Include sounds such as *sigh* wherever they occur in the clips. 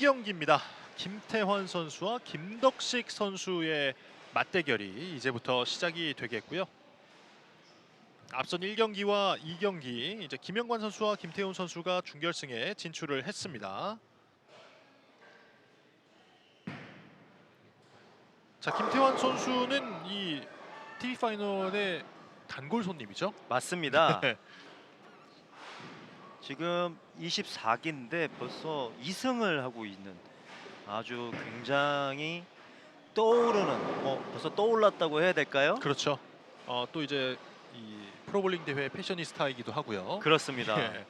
경기입니다. 김태환 선수와 김덕식 선수의 맞대결이 이제부터 시작이 되겠고요. 앞선 1경기와 2경기 이제 김영관 선수와 김태훈 선수가 준결승에 진출을 했습니다. 자, 김태환 선수는 이 TV 파이널의 단골 손님이죠. 맞습니다. *laughs* 네. 지금 24기인데 벌써 2승을 하고 있는 아주 굉장히 떠오르는 뭐 벌써 떠올랐다고 해야 될까요? 그렇죠. 어, 또 이제 이 프로볼링 대회 패셔니스타이기도 하고요. 그렇습니다. 예.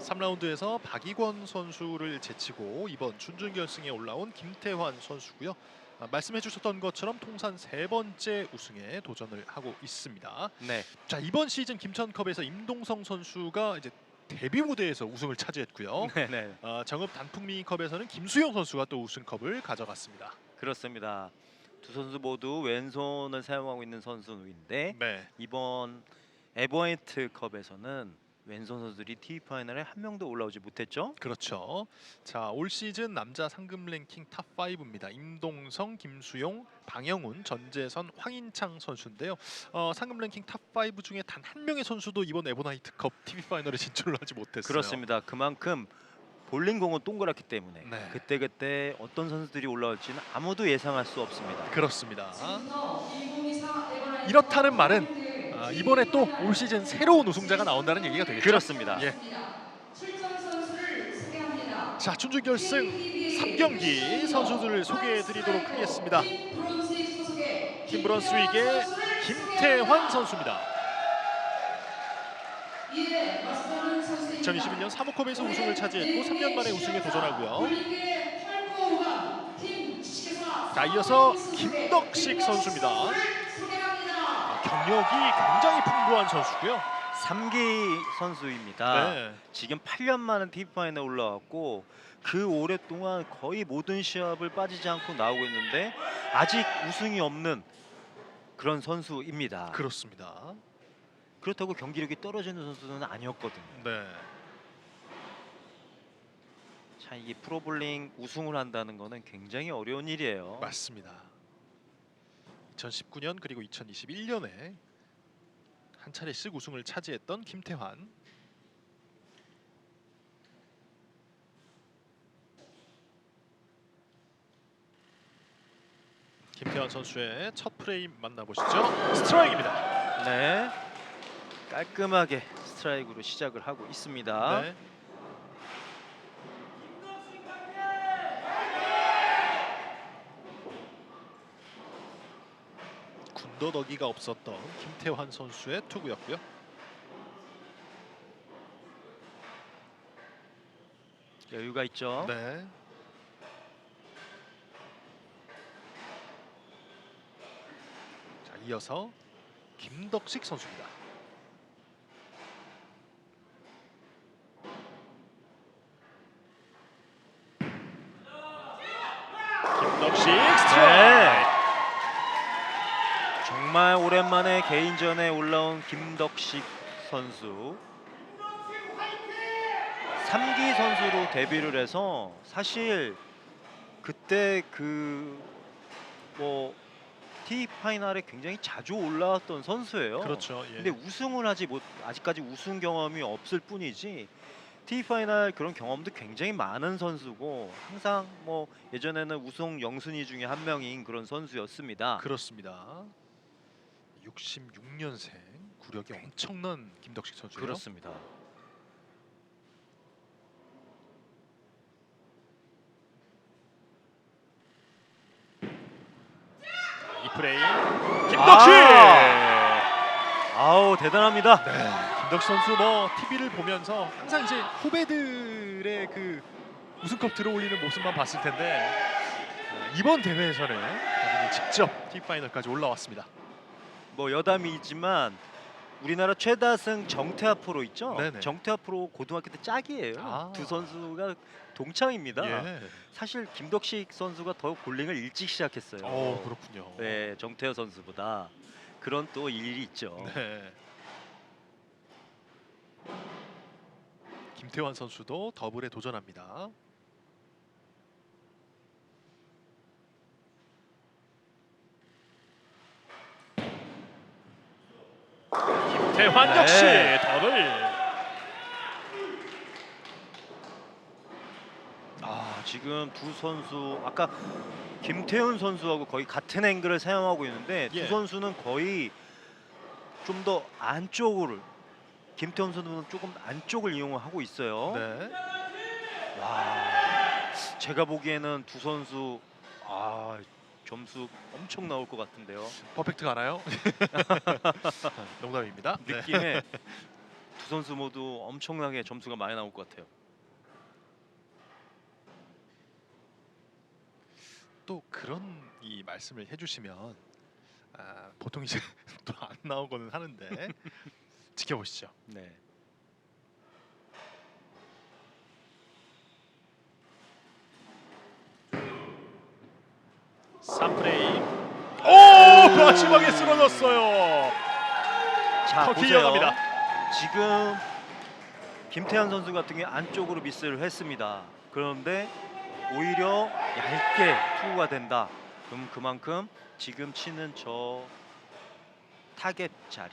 3라운드에서 박이권 선수를 제치고 이번 준준 결승에 올라온 김태환 선수고요. 아, 말씀해 주셨던 것처럼 통산 세 번째 우승에 도전을 하고 있습니다. 네. 자 이번 시즌 김천컵에서 임동성 선수가 이제 데뷔 무대에서 우승을 차지했고요. *laughs* 네, 네. 아, 정읍 단풍미컵에서는 김수영 선수가 또 우승컵을 가져갔습니다. 그렇습니다. 두 선수 모두 왼손을 사용하고 있는 선수인데 네, 이번 에버엔트 컵에서는 왼손 선수들이 TV 파이널에 한 명도 올라오지 못했죠. 그렇죠. 자, 올 시즌 남자 상금 랭킹 탑 5입니다. 임동성, 김수용, 방영훈, 전재선, 황인창 선수인데요. 어, 상금 랭킹 탑 5 중에 단 한 명의 선수도 이번 에버나이트컵 TV 파이널에 *laughs* 진출을 하지 못했어요. 그렇습니다. 그만큼 볼링 공은 동그랗기 때문에 네. 그때 그때 어떤 선수들이 올라올지는 아무도 예상할 수 없습니다. 그렇습니다. 이렇다는 말은 아, 이번에 또 올 시즌 새로운 우승자가 나온다는 얘기가 되겠죠. 그렇습니다. 예. 자, 준준 결승 3경기 선수들을 소개해 드리도록 하겠습니다. 팀 브런스윅의 김태환 선수입니다. 2021년 사무컵에서 우승을 차지했고 3년 만에 우승에 도전하고요. 자, 이어서 김덕식 선수입니다. 경력이 굉장히 풍부한 선수고요. 3기 선수입니다. 네. 지금 8년 만에 TV 파이널 올라왔고 그 오랫동안 거의 모든 시합을 빠지지 않고 나오고 있는데 아직 우승이 없는 그런 선수입니다. 그렇습니다. 그렇다고 경기력이 떨어지는 선수는 아니었거든요. 네. 자, 이게 프로볼링 우승을 한다는 거는 굉장히 어려운 일이에요. 맞습니다. 2019년 그리고 2021년에 한 차례씩 우승을 차지했던 김태환. 김태환 선수의 첫 프레임 만나보시죠. 스트라이크입니다. 네. 깔끔하게 스트라이크로 시작을 하고 있습니다. 네. 군더더기가 없었던 김태환 선수의 투구였고요. 여유가 있죠. 네. 자, 이어서 김덕식 선수입니다. 김덕식 스트라이크. 정말 오랜만에 개인전에 올라온 김덕식 선수 3기 선수로 데뷔를 해서 사실 그때 그뭐 T 파이널에 굉장히 자주 올라왔던 선수예요. 그렇죠. 예. 근데 우승을 하지 못 아직까지 우승 경험이 없을 뿐이지 T 파이널 그런 경험도 굉장히 많은 선수고 항상 뭐 예전에는 우승 영순위 중에 한 명인 그런 선수였습니다. 그렇습니다. 66년생 구력이 엄청난 김덕식 선수예요. 그렇습니다. 이 프레임 김덕식. 아, 아우 대단합니다. 네, 김덕식 선수 뭐 TV를 보면서 항상 이제 후배들의 그 우승컵 들어올리는 모습만 봤을 텐데 어, 이번 대회에서는 본인이 직접 T 파이널까지 올라왔습니다. 뭐 여담이지만 우리나라 최다승 정태하 프로 있죠? 네네. 정태하 프로 고등학교 때 짝이에요. 아. 두 선수가 동창입니다. 예. 사실 김덕식 선수가 더 볼링을 일찍 시작했어요. 어 그렇군요. 네, 정태하 선수보다 그런 또 일이 있죠. 네. 김태환 선수도 더블에 도전합니다. 김태환 네. 역시 더블. 아 지금 두 선수 아까 김태훈 선수하고 거의 같은 앵글을 사용하고 있는데 예. 두 선수는 거의 좀 더 안쪽을 김태훈 선수는 조금 안쪽을 이용하고 있어요. 네. 와 제가 보기에는 두 선수 아 점수 엄청 나올 것 같은데요. 퍼펙트 가나요? *laughs* 농담입니다. 네. 느낌에 두 선수 모두 엄청나게 점수가 많이 나올 것 같아요. 또 그런 이 말씀을 해주시면 아, 보통 이제 *laughs* 또 안 나오고는 하는데 지켜보시죠. 네. 3프레임. 오 마지막에 쓰러졌어요. 자 터키 보세요. 이어갑니다. 지금 김태현 선수 같은 경우에 안쪽으로 미스를 했습니다. 그런데 오히려 얇게 투구가 된다. 그럼 그만큼 지금 치는 저 타겟 자리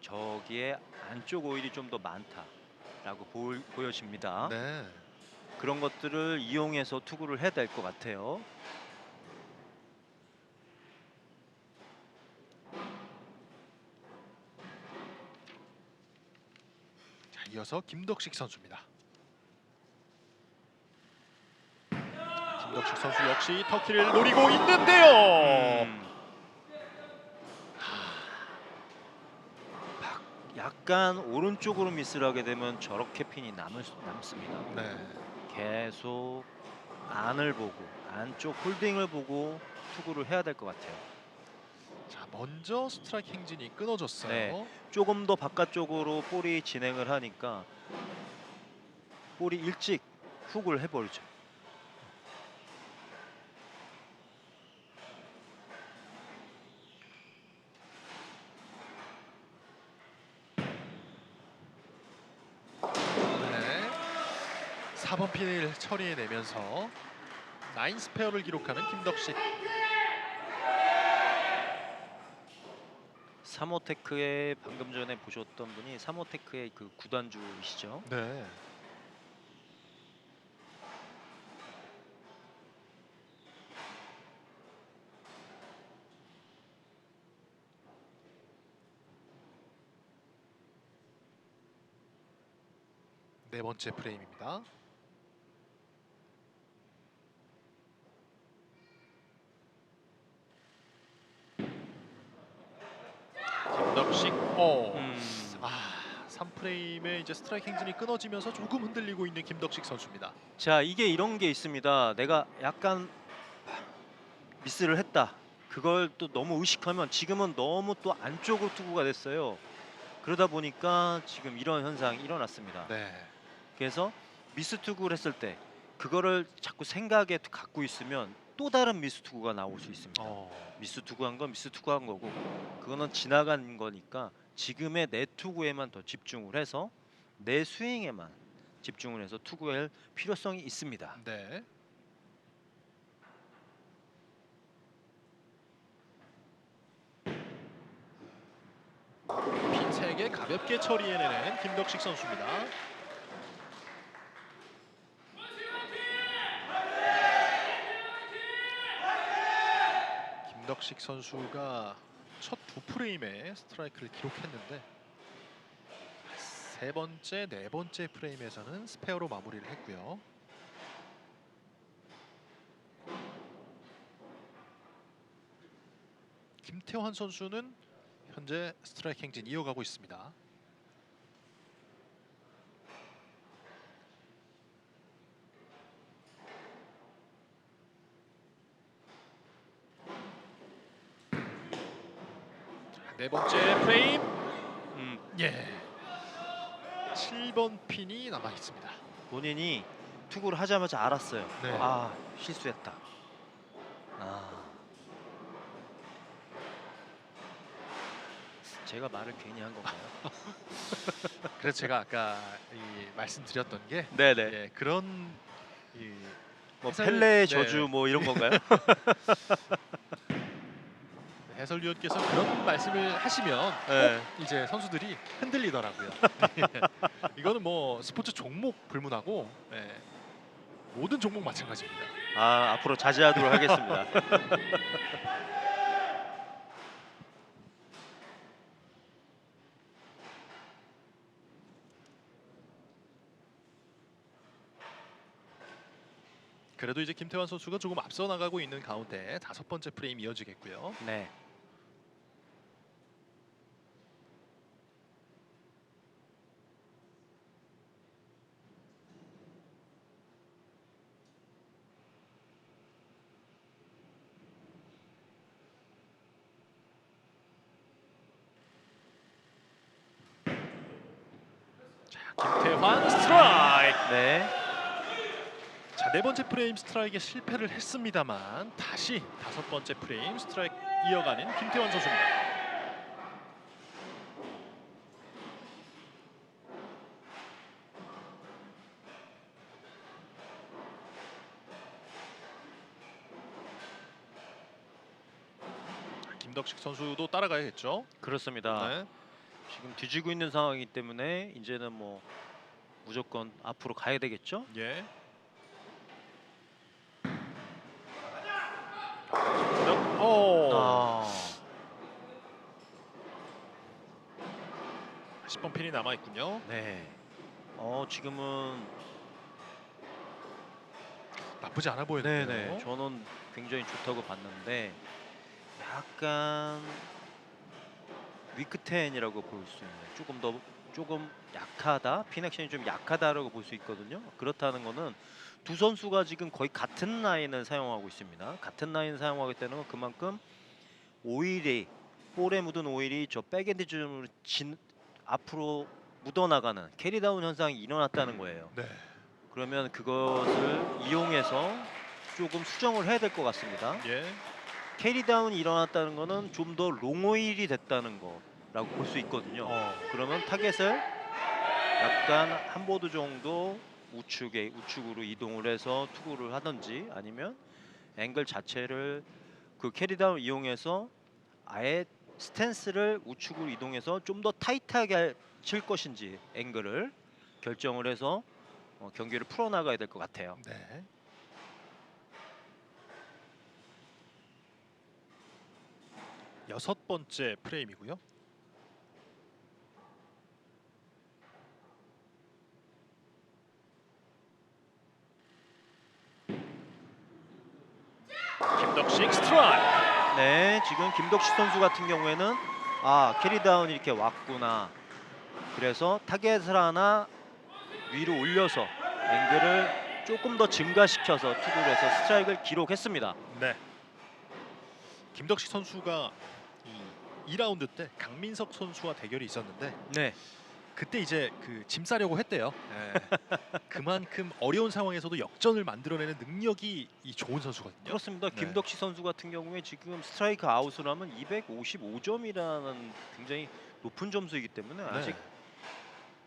저기에 안쪽 오일이 좀 더 많다라고 보, 보여집니다. 네. 그런 것들을 이용해서 투구를 해야 될 것 같아요. 이어서 김덕식 선수입니다. 김덕식 선수 역시 터키를 노리고 있는데요. 음. 박- 약간 오른쪽으로 미스를 하게 되면 저렇게 핀이 남을 수- 남습니다. 네. 계속 안을 보고 안쪽 홀딩을 보고 투구를 해야 될 것 같아요. 자, 먼저 스트라이크 행진이 끊어졌어요. 네. 조금 더 바깥쪽으로 볼이 진행을 하니까 볼이 일찍 훅을 해버리죠. 네. 4번 핀을 처리해내면서 나인 스페어를 기록하는 김덕식. 사모테크의 방금 전에 보셨던 분이 사모테크의 그 구단주이시죠. 네. 네 번째 프레임입니다. 김덕식. 어. 음, 아, 3 프레임에 이제 스트라이크 행진이 끊어지면서 조금 흔들리고 있는 김덕식 선수입니다. 자 이게 이런 게 있습니다. 내가 약간 미스를 했다. 그걸 또 너무 의식하면 지금은 너무 또 안쪽으로 투구가 됐어요. 그러다 보니까 지금 이런 현상이 일어났습니다. 네. 그래서 미스 투구를 했을 때 그거를 자꾸 생각에 갖고 있으면 또 다른 미스 투구가 나올 수 있습니다. 어. 미스 투구한 건 미스 투구한 거고 그거는 지나간 거니까 지금의 내 투구에만 더 집중을 해서 내 스윙에만 집중을 해서 투구할 필요성이 있습니다. 네. 핀 3개 가볍게 처리해내는 김덕식 선수입니다. 김덕식 선수가 첫 두 프레임에 스트라이크를 기록했는데 세 번째, 네 번째 프레임에서는 스페어로 마무리를 했고요. 김태환 선수는 현재 스트라이크 행진 이어가고 있습니다. 네 번째 프레임. 음, 예. 7번 핀이 남아 있습니다. 본인이 투구를 하자마자 알았어요. 네. 아 실수했다. 아 제가 말을 괜히 한 건가요? *laughs* 그래서 제가 아까 이 말씀드렸던 게 네네. 예, 그런 이 뭐 해설- 펠레의 네. 저주 뭐 이런 건가요? *laughs* 해설위원께서 그런 말씀을 하시면 네. 이제 선수들이 흔들리더라고요. *laughs* 이거는 뭐 스포츠 종목 불문하고 예, 모든 종목 마찬가지입니다. 아 앞으로 자제하도록 하겠습니다. *laughs* 그래도 이제 김태환 선수가 조금 앞서 나가고 있는 가운데 다섯 번째 프레임 이어지겠고요. 네. 김태환 스트라이크. 네. 자, 네 번째 프레임 스트라이크에 실패를 했습니다만 다시 다섯 번째 프레임 스트라이크 이어가는 김태환 선수입니다. 김덕식 선수도 따라가야겠죠. 그렇습니다. 네. 지금 뒤지고 있는 상황이기 때문에 이제는 뭐 무조건 앞으로 가야 되겠죠? 예. 오. 아. 10번 핀이 남아 있군요. 네. 어 지금은 나쁘지 않아 보이는데요. 네네 저는 굉장히 좋다고 봤는데 약간 위크텐이라고 볼 수 있는 조금 더 조금 약하다 피넥션이 좀 약하다라고 볼 수 있거든요. 그렇다는 거는 두 선수가 지금 거의 같은 라인을 사용하고 있습니다. 같은 라인 사용하기 때문에 그만큼 오일이 볼에 묻은 오일이 저 백엔드 좀 진, 앞으로 묻어나가는 캐리다운 현상이 일어났다는 거예요. 네. 그러면 그것을 이용해서 조금 수정을 해야 될 것 같습니다. 예. 캐리다운이 일어났다는 거는 좀 더 롱오일이 됐다는 거라고 볼 수 있거든요. 어. 그러면 타겟을 약간 한 보드 정도 우측에 우측으로 이동을 해서 투구를 하든지 아니면 앵글 자체를 그 캐리다운 이용해서 아예 스탠스를 우측으로 이동해서 좀 더 타이트하게 칠 것인지 앵글을 결정을 해서 어, 경기를 풀어나가야 될 것 같아요. 네. 여섯 번째 프레임이고요. 김덕식 스트라이크. 네, 지금 김덕식 선수 같은 경우에는 아 캐리다운이 이렇게 왔구나. 그래서 타겟을 하나 위로 올려서 앵글을 조금 더 증가시켜서 투구를 해서 스트라이크를 기록했습니다. 네. 김덕식 선수가 이 2라운드 때 강민석 선수와 대결이 있었는데 네, 그때 이제 그 짐 싸려고 했대요. 예. *laughs* 그만큼 어려운 상황에서도 역전을 만들어내는 능력이 이 좋은 선수거든요. 그렇습니다. 네. 김덕식 선수 같은 경우에 지금 스트라이크 아웃을 하면 255점이라는 굉장히 높은 점수이기 때문에 네. 아직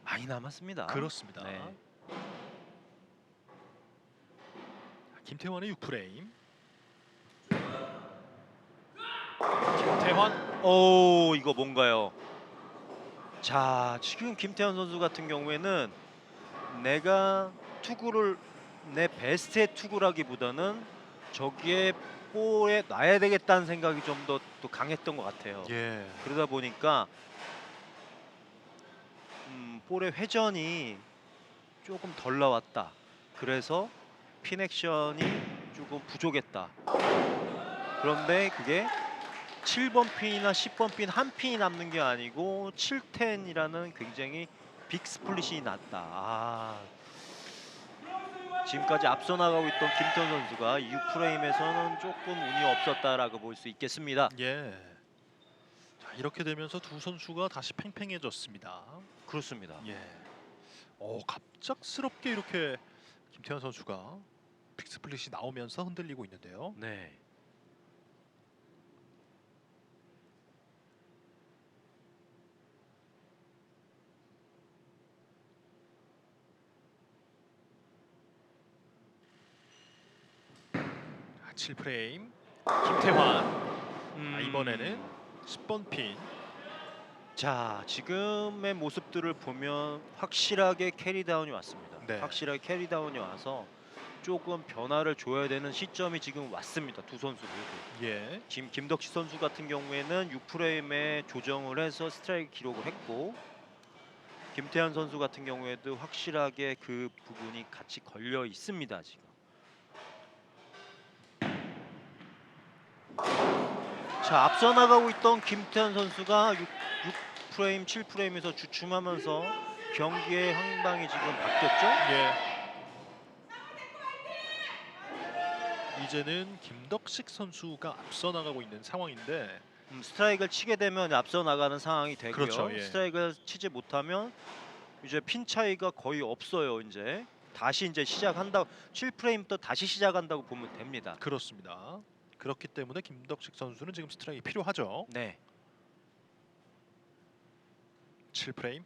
많이 남았습니다. 그렇습니다. 네. 김태환의 6프레임. 김태환 오 이거 뭔가요? 자 지금 김태현 선수 같은 경우에는 내가 투구를 내 베스트의 투구라기보다는 저기에 볼에 놔야 되겠다는 생각이 좀 더 또 강했던 것 같아요. 예. 그러다 보니까 음, 볼의 회전이 조금 덜 나왔다. 그래서 핀 액션이 조금 부족했다. 그런데 그게 7번 핀이나 10번 핀 한 핀이 남는 게 아니고 7텐이라는 굉장히 빅 스플릿이 났다. 아, 지금까지 앞서 나가고 있던 김태현 선수가 6프레임에서는 조금 운이 없었다라고 볼 수 있겠습니다. 예. 자, 이렇게 되면서 두 선수가 다시 팽팽해졌습니다. 그렇습니다. 예. 어, 갑작스럽게 이렇게 김태환 선수가 빅스플릿이 나오면서 흔들리고 있는데요. 네. 7프레임. 김태환 음. 아, 이번에는 10번 핀. 자 지금의 모습들을 보면 확실하게 캐리다운이 왔습니다. 네. 확실하게 캐리다운이 와서 조금 변화를 줘야 되는 시점이 지금 왔습니다. 두 선수 모두. 예. 지금 김덕시 선수 같은 경우에는 6프레임에 조정을 해서 스트라이크 기록을 했고 김태현 선수 같은 경우에도 확실하게 그 부분이 같이 걸려 있습니다 지금. 자 앞서 나가고 있던 김태현 선수가 6, 6프레임, 7프레임에서 주춤하면서 경기의 항방이 지금 바뀌었죠? 예. 이제는 김덕식 선수가 앞서 나가고 있는 상황인데 음, 스트라이크를 치게 되면 앞서 나가는 상황이 되고요. 그렇죠, 예. 스트라이크를 치지 못하면 이제 핀 차이가 거의 없어요. 이제 다시 이제 시작한다. 7프레임부터 다시 시작한다고 보면 됩니다. 그렇습니다. 그렇기 때문에 김덕식 선수는 지금 스트라이크 필요하죠. 네. 7프레임.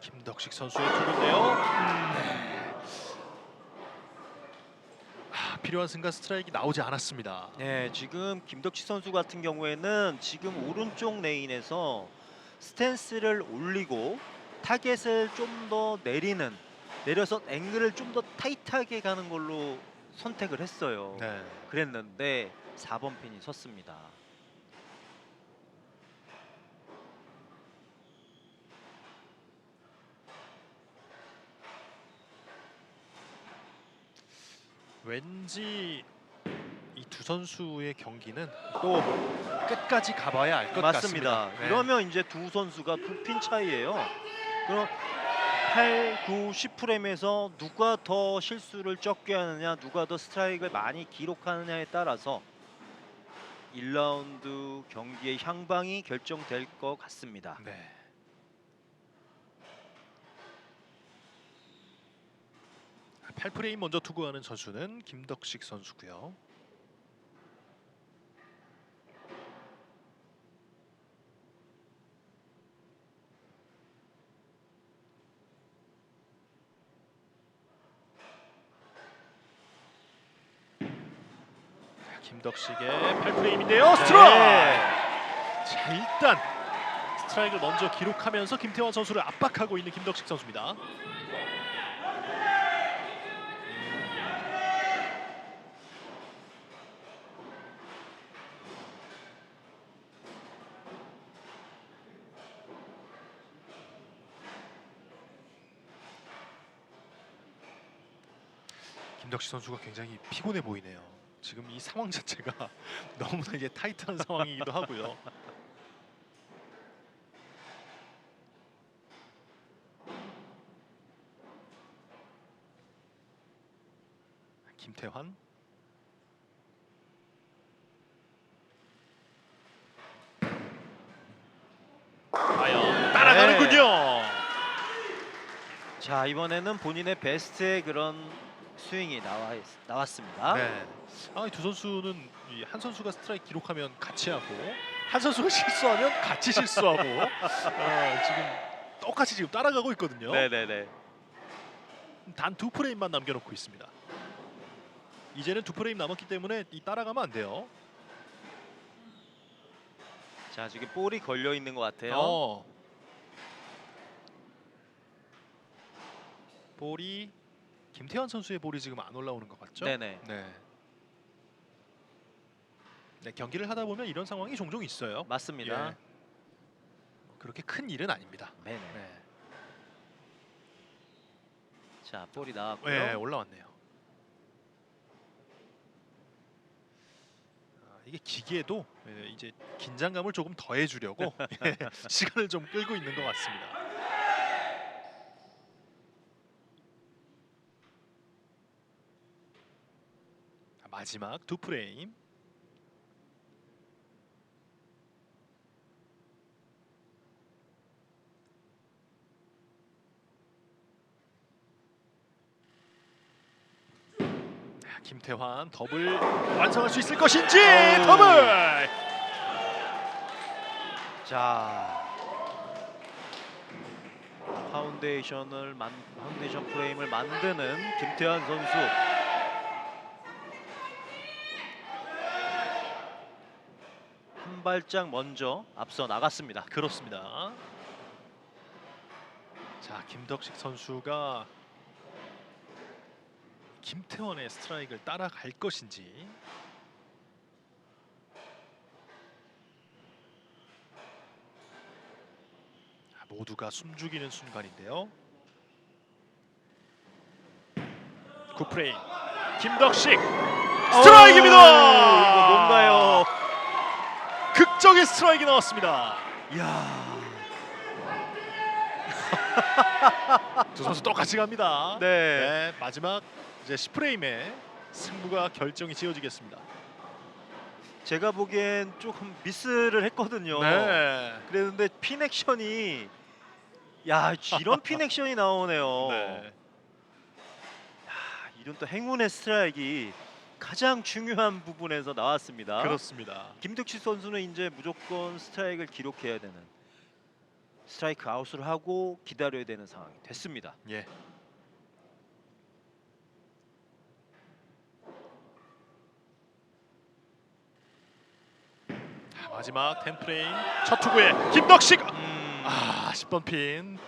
김덕식 선수의 투구인데요. 음. 아, 필요한 순간 스트라이크 나오지 않았습니다. 네, 지금 김덕치 선수 같은 경우에는 지금 오른쪽 레인에서 스탠스를 올리고 타겟을 좀 더 내리는 내려서 앵글을 좀 더 타이트하게 가는 걸로 선택을 했어요. 네. 그랬는데 4번 핀이 섰습니다. 왠지 이 두 선수의 경기는 또 끝까지 가봐야 알것 맞습니다. 같습니다. 네. 이러면 이제 두 선수가 두 핀 차이예요. 그럼 8, 9, 10프레임에서 누가 더 실수를 적게 하느냐, 누가 더 스트라이크를 많이 기록하느냐에 따라서 1라운드 경기의 향방이 결정될 것 같습니다. 네. 아, 8프레임 먼저 투구하는 선수는 김덕식 선수고요. 김덕식의 8프레임인데요. 스트라이크! 네. 자 일단 스트라이크를 먼저 기록하면서 김태환 선수를 압박하고 있는 김덕식 선수입니다. 김덕식 선수가 굉장히 피곤해 보이네요. 지금 이 상황 자체가 *laughs* 너무나 이게 타이트한 상황이기도 하고요. 김태환 과연 따라가는군요. 자 이번에는 본인의 베스트의 그런 스윙이 나와 있, 나왔습니다. 네. 아, 이두 선수는 이한 선수가 스트라이크 기록하면 같이 하고 한 선수가 *laughs* 실수하면 같이 실수하고 어, 지금 똑같이 지금 따라가고 있거든요. 네네네. 단 두 프레임만 남겨놓고 있습니다. 이제는 두 프레임 남았기 때문에 이 따라가면 안 돼요. 자 지금 볼이 걸려 있는 것 같아요. 어. 볼이 김태환 선수의 볼이 지금 안 올라오는 것 같죠? 네네. 네. 네, 경기를 하다 보면 이런 상황이 종종 있어요. 맞습니다. 예. 그렇게 큰 일은 아닙니다. 네네. 네, 자 볼이 나왔고요. 네 올라왔네요. 아, 이게 기계도 예, 이제 긴장감을 조금 더해주려고 *laughs* 예, 시간을 좀 끌고 있는 것 같습니다. 아, 마지막 두 프레임. 아, 김태환 더블 완성할 수 있을 것인지 어우. 더블. 자 파운데이션을 만 파운데이션 프레임을 만드는 김태환 선수. 발짝 먼저 앞서 나갔습니다. 그렇습니다. 자 김덕식 선수가 김태원의 스트라이크를 따라갈 것인지 자, 모두가 숨죽이는 순간인데요. 굿프레임 김덕식 스트라이크입니다. 극적의 스트라이크 나왔습니다. 이야. *laughs* 두 선수 똑같이 갑니다. 네. 네, 마지막 이제 10프레임에 승부가 결정이 지어지겠습니다. 제가 보기엔 조금 미스를 했거든요. 네. 그랬는데 핀 액션이 야 이런 핀 액션이 나오네요. *laughs* 네. 야, 이런 또 행운의 스트라이크 가 가장 중요한 부분에서 나왔습니다. 그렇습니다. 김득식 선수는 이제 무조건 스트라이크를 기록해야 되는 스트라이크 아웃을 하고 기다려야 되는 상황이 됐습니다. 예. 자, 마지막 10프레임 첫 투구에 김덕식 음, 아 10번 핀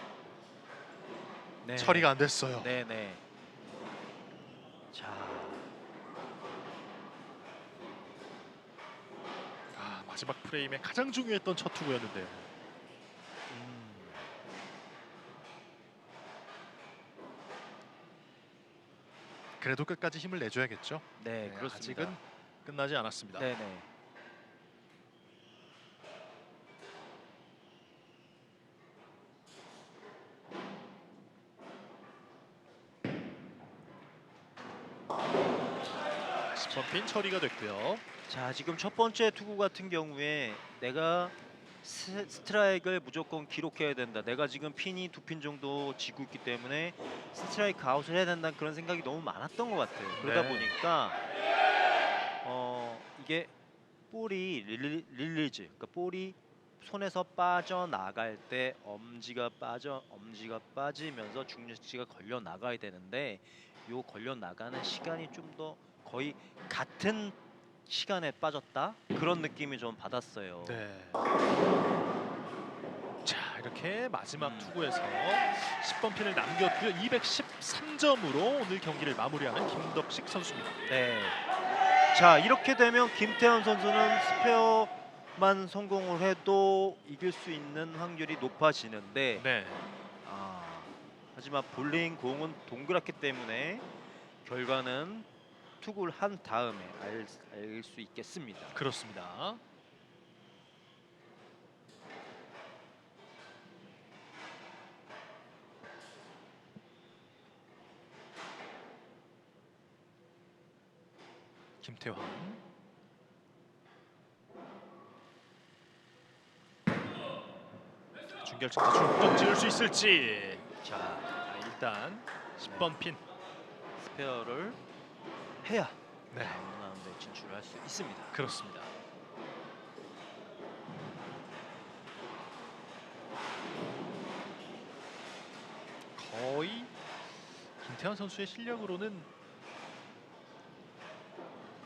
네. 처리가 안 됐어요. 네네. 자, 아, 마지막 프레임에 가장 중요했던 첫 투구였는데요. 음, 그래도 끝까지 힘을 내줘야겠죠. 네, 네, 그렇습니다. 아직은 끝나지 않았습니다. 네네. 아, 10번 핀 처리가 됐고요. 자 지금 첫 번째 투구 같은 경우에 내가 스, 스트라이크를 무조건 기록해야 된다. 내가 지금 핀이 두 핀 정도 지고 있기 때문에 스트라이크 아웃을 해야 된다는 그런 생각이 너무 많았던 것 같아요. 그러다 네. 보니까 어 이게 볼이 릴리, 릴리즈, 그러니까 볼이 손에서 빠져 나갈 때 엄지가 빠져 엄지가 빠지면서 중력지가 걸려 나가야 되는데 요 걸려 나가는 시간이 좀 더 거의 같은 시간에 빠졌다 그런 느낌이 좀 받았어요. 네. 자 이렇게 마지막 음. 투구에서 10번 핀을 남겼고요. 213점으로 오늘 경기를 마무리하는 김덕식 선수입니다. 네. 자 이렇게 되면 김태현 선수는 스페어만 성공을 해도 이길 수 있는 확률이 높아지는데 네. 아, 하지만 볼링 공은 동그랗기 때문에 결과는 투구를 한 다음에 알 수 있겠습니다. 그렇습니다. 김태환 준결승 중점 지을 수 있을지 자 자, 일단 10번 핀 스페어를 해야 네. 다음 라운드에 진출할 수 있습니다. 그렇습니다. 거의 김태환 선수의 실력으로는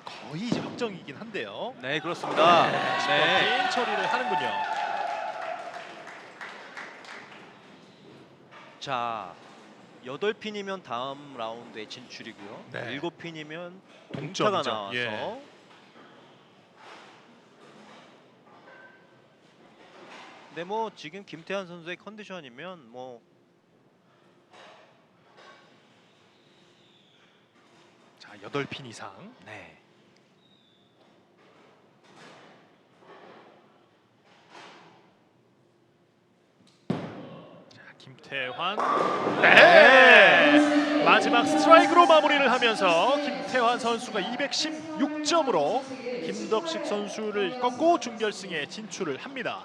거의 이제 확정이긴 한데요. 네 그렇습니다. 네. 핀 처리를 하는군요. 자 여덟 핀이면 다음 라운드에 진출이고요. 네. 일곱 핀이면 동점이죠. 동타가 나와서 예. 근데 뭐 지금 김태환 선수의 컨디션이면 뭐 자, 8핀 이상. 네. 김태환. 네. 마지막 스트라이크로 마무리를 하면서 김태환 선수가 216점으로 김덕식 선수를 꺾고 준결승에 진출을 합니다.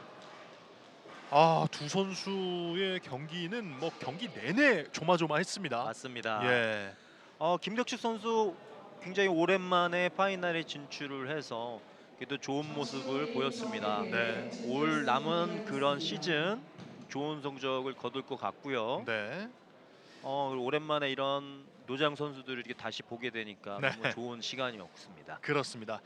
아, 두 선수의 경기는 뭐 경기 내내 조마조마했습니다. 맞습니다. 예. 어, 김덕식 선수 굉장히 오랜만에 파이널에 진출을 해서 그래도 좋은 모습을 보였습니다. 네. 올 남은 그런 시즌 좋은 성적을 거둘 것 같고요. 네. 어, 오랜만에 이런 노장 선수들을 이렇게 다시 보게 되니까 네. 너무 좋은 시간이었습니다. 그렇습니다.